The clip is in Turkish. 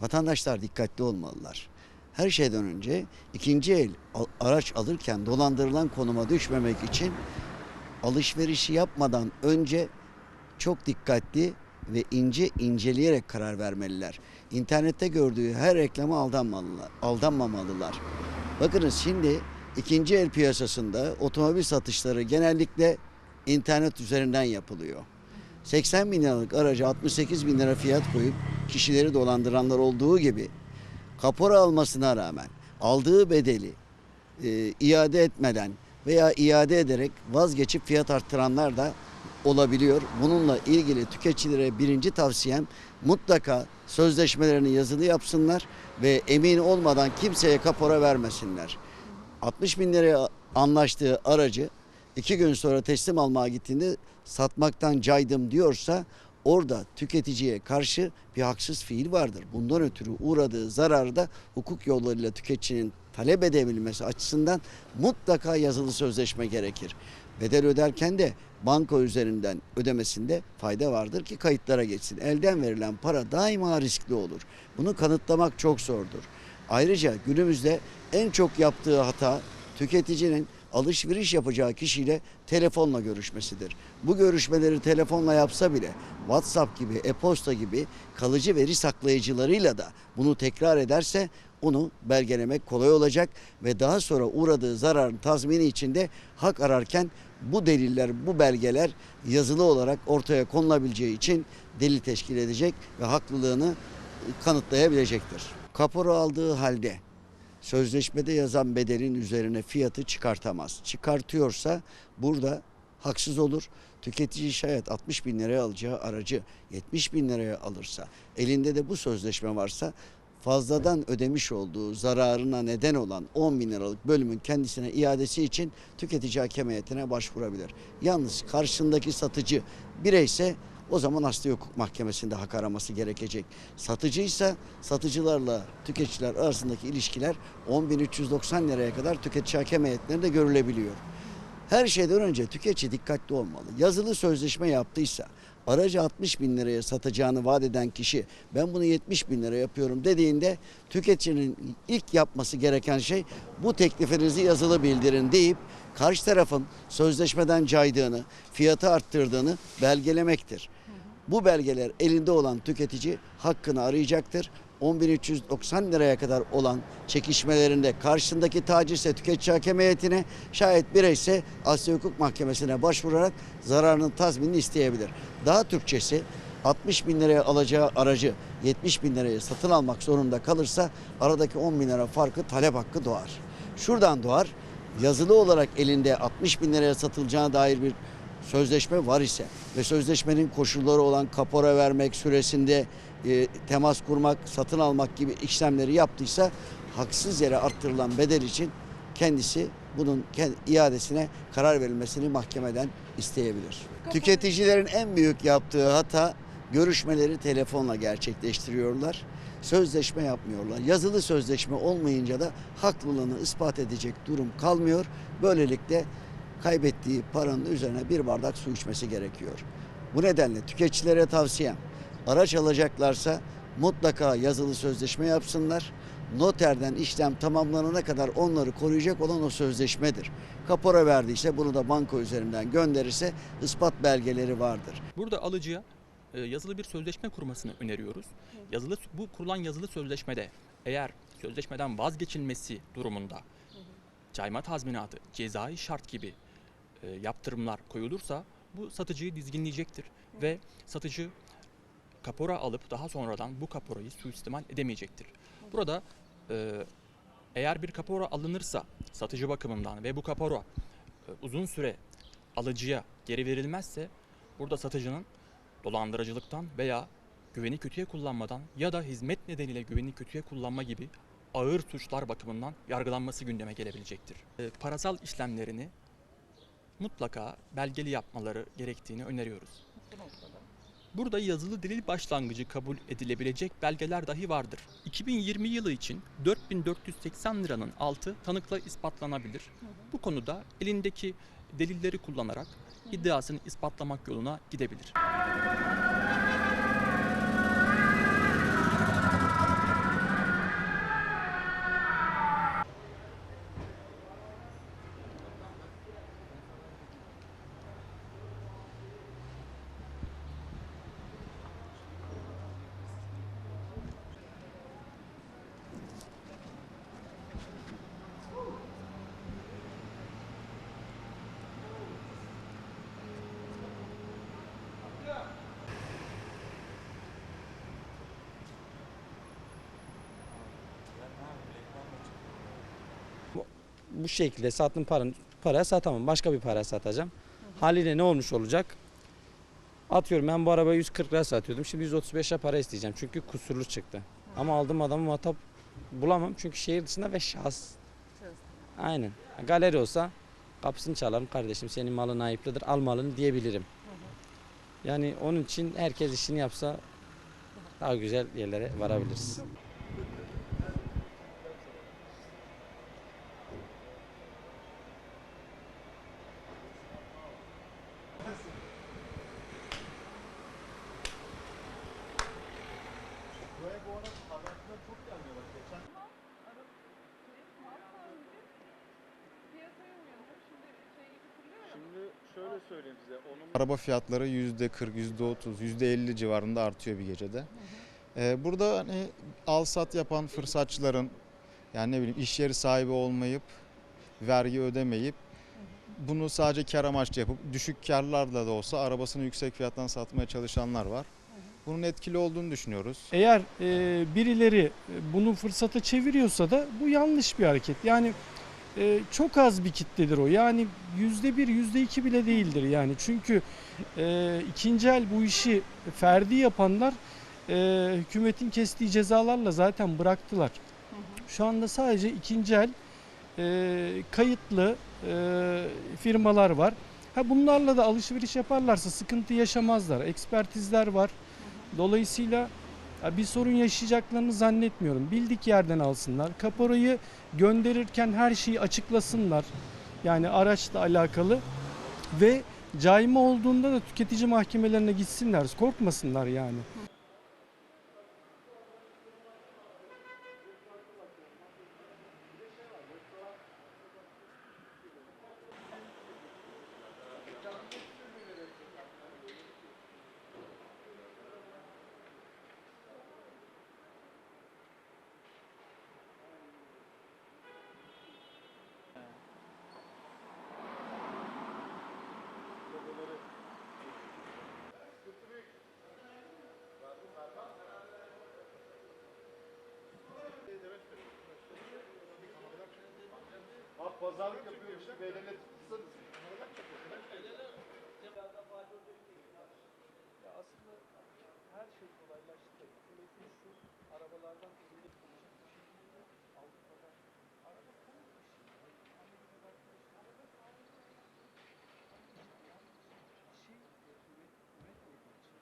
Vatandaşlar dikkatli olmalılar. Her şeyden önce ikinci el araç alırken dolandırılan konuma düşmemek için alışverişi yapmadan önce çok dikkatli ve ince inceleyerek karar vermeliler. İnternette gördüğü her reklama aldanmamalılar. aldanmamalılar. Bakınız şimdi ikinci el piyasasında otomobil satışları genellikle internet üzerinden yapılıyor. 80 bin liralık araca 68 bin lira fiyat koyup kişileri dolandıranlar olduğu gibi kapora almasına rağmen aldığı bedeli e, iade etmeden veya iade ederek vazgeçip fiyat arttıranlar da olabiliyor. Bununla ilgili tüketicilere birinci tavsiyem mutlaka sözleşmelerini yazılı yapsınlar ve emin olmadan kimseye kapora vermesinler. 60 bin liraya anlaştığı aracı iki gün sonra teslim almaya gittiğinde satmaktan caydım diyorsa orada tüketiciye karşı bir haksız fiil vardır. Bundan ötürü uğradığı zararı da hukuk yollarıyla tüketicinin talep edebilmesi açısından mutlaka yazılı sözleşme gerekir. Bedel öderken de banka üzerinden ödemesinde fayda vardır ki kayıtlara geçsin. Elden verilen para daima riskli olur. Bunu kanıtlamak çok zordur. Ayrıca günümüzde en çok yaptığı hata tüketicinin alışveriş yapacağı kişiyle telefonla görüşmesidir. Bu görüşmeleri telefonla yapsa bile WhatsApp gibi, e-posta gibi kalıcı veri saklayıcılarıyla da bunu tekrar ederse onu belgelemek kolay olacak ve daha sonra uğradığı zararın tazmini içinde hak ararken bu deliller, bu belgeler yazılı olarak ortaya konulabileceği için delil teşkil edecek ve haklılığını kanıtlayabilecektir. Kapora aldığı halde sözleşmede yazan bedelin üzerine fiyatı çıkartamaz. Çıkartıyorsa burada haksız olur. Tüketici şayet 60 bin liraya alacağı aracı 70 bin liraya alırsa elinde de bu sözleşme varsa fazladan ödemiş olduğu zararına neden olan 10 bin liralık bölümün kendisine iadesi için tüketici hakem heyetine başvurabilir. Yalnız karşısındaki satıcı bireyse o zaman asli hukuk mahkemesinde hak araması gerekecek. Satıcıysa satıcılarla tüketiciler arasındaki ilişkiler 10.390 liraya kadar tüketici hakem heyetlerinde görülebiliyor. Her şeyden önce tüketici dikkatli olmalı. Yazılı sözleşme yaptıysa aracı 60 bin liraya satacağını vaat eden kişi ben bunu 70 bin lira yapıyorum dediğinde tüketicinin ilk yapması gereken şey bu teklifinizi yazılı bildirin deyip karşı tarafın sözleşmeden caydığını, fiyatı arttırdığını belgelemektir. Bu belgeler elinde olan tüketici hakkını arayacaktır. 10.390 liraya kadar olan çekişmelerinde karşısındaki tacirse tüketici hakem heyetine şayet bireyse Asya Hukuk Mahkemesi'ne başvurarak zararının tazminini isteyebilir. Daha Türkçesi 60 bin liraya alacağı aracı 70 bin liraya satın almak zorunda kalırsa aradaki 10 bin lira farkı talep hakkı doğar. Şuradan doğar yazılı olarak elinde 60 bin liraya satılacağına dair bir sözleşme var ise ve sözleşmenin koşulları olan kapora vermek süresinde e, temas kurmak, satın almak gibi işlemleri yaptıysa haksız yere arttırılan bedel için kendisi bunun iadesine karar verilmesini mahkemeden isteyebilir. Tüketicilerin en büyük yaptığı hata görüşmeleri telefonla gerçekleştiriyorlar. Sözleşme yapmıyorlar. Yazılı sözleşme olmayınca da haklılığını ispat edecek durum kalmıyor. Böylelikle kaybettiği paranın üzerine bir bardak su içmesi gerekiyor. Bu nedenle tüketicilere tavsiyem araç alacaklarsa mutlaka yazılı sözleşme yapsınlar. Noterden işlem tamamlanana kadar onları koruyacak olan o sözleşmedir. Kapora verdiyse bunu da banka üzerinden gönderirse ispat belgeleri vardır. Burada alıcıya e, yazılı bir sözleşme kurmasını öneriyoruz. Yazılı bu kurulan yazılı sözleşmede eğer sözleşmeden vazgeçilmesi durumunda cayma tazminatı, cezai şart gibi yaptırımlar koyulursa bu satıcıyı dizginleyecektir ve satıcı kapora alıp daha sonradan bu kaporayı suistimal edemeyecektir. Burada e, eğer bir kapora alınırsa satıcı bakımından ve bu kapora e, uzun süre alıcıya geri verilmezse burada satıcının dolandırıcılıktan veya güveni kötüye kullanmadan ya da hizmet nedeniyle güveni kötüye kullanma gibi ağır suçlar bakımından yargılanması gündeme gelebilecektir. E, parasal işlemlerini mutlaka belgeli yapmaları gerektiğini öneriyoruz. Burada yazılı delil başlangıcı kabul edilebilecek belgeler dahi vardır. 2020 yılı için 4480 liranın altı tanıkla ispatlanabilir. Bu konuda elindeki delilleri kullanarak iddiasını ispatlamak yoluna gidebilir. Bu şekilde sattığım paranın paraya satamam. Başka bir paraya satacağım. Haliyle ne olmuş olacak? Atıyorum ben bu arabayı 140 lira satıyordum. Şimdi 135'e para isteyeceğim. Çünkü kusurlu çıktı. Ama aldığım adamı muhatap bulamam. Çünkü şehir dışında ve şahıs. Aynen. Galeri olsa kapısını çalarım. Kardeşim senin malın ayıplıdır. Al malını diyebilirim. Yani onun için herkes işini yapsa daha güzel yerlere varabiliriz. Söyleyeyim size. Onun araba fiyatları %40, %30, %50 civarında artıyor bir gecede. Ee, burada hani al sat yapan fırsatçıların yani ne bileyim iş yeri sahibi olmayıp vergi ödemeyip bunu sadece kar amaçlı yapıp düşük karlarla da olsa arabasını yüksek fiyattan satmaya çalışanlar var. Bunun etkili olduğunu düşünüyoruz. Eğer e, birileri bunu fırsata çeviriyorsa da bu yanlış bir hareket. Yani e, çok az bir kitledir o. Yani yüzde bir, yüzde iki bile değildir yani. Çünkü e, ikinci el bu işi ferdi yapanlar e, hükümetin kestiği cezalarla zaten bıraktılar. Şu anda sadece ikinci el e, kayıtlı e, firmalar var. Ha bunlarla da alışveriş yaparlarsa sıkıntı yaşamazlar. Ekspertizler var. Dolayısıyla ya bir sorun yaşayacaklarını zannetmiyorum. Bildik yerden alsınlar. Kaporayı gönderirken her şeyi açıklasınlar. Yani araçla alakalı ve cayma olduğunda da tüketici mahkemelerine gitsinler. Korkmasınlar yani. pazarlık yapıyormuş gibi el ele tutsanız. Ya aslında her şey kolaylaştı. Hükümetin şu arabalardan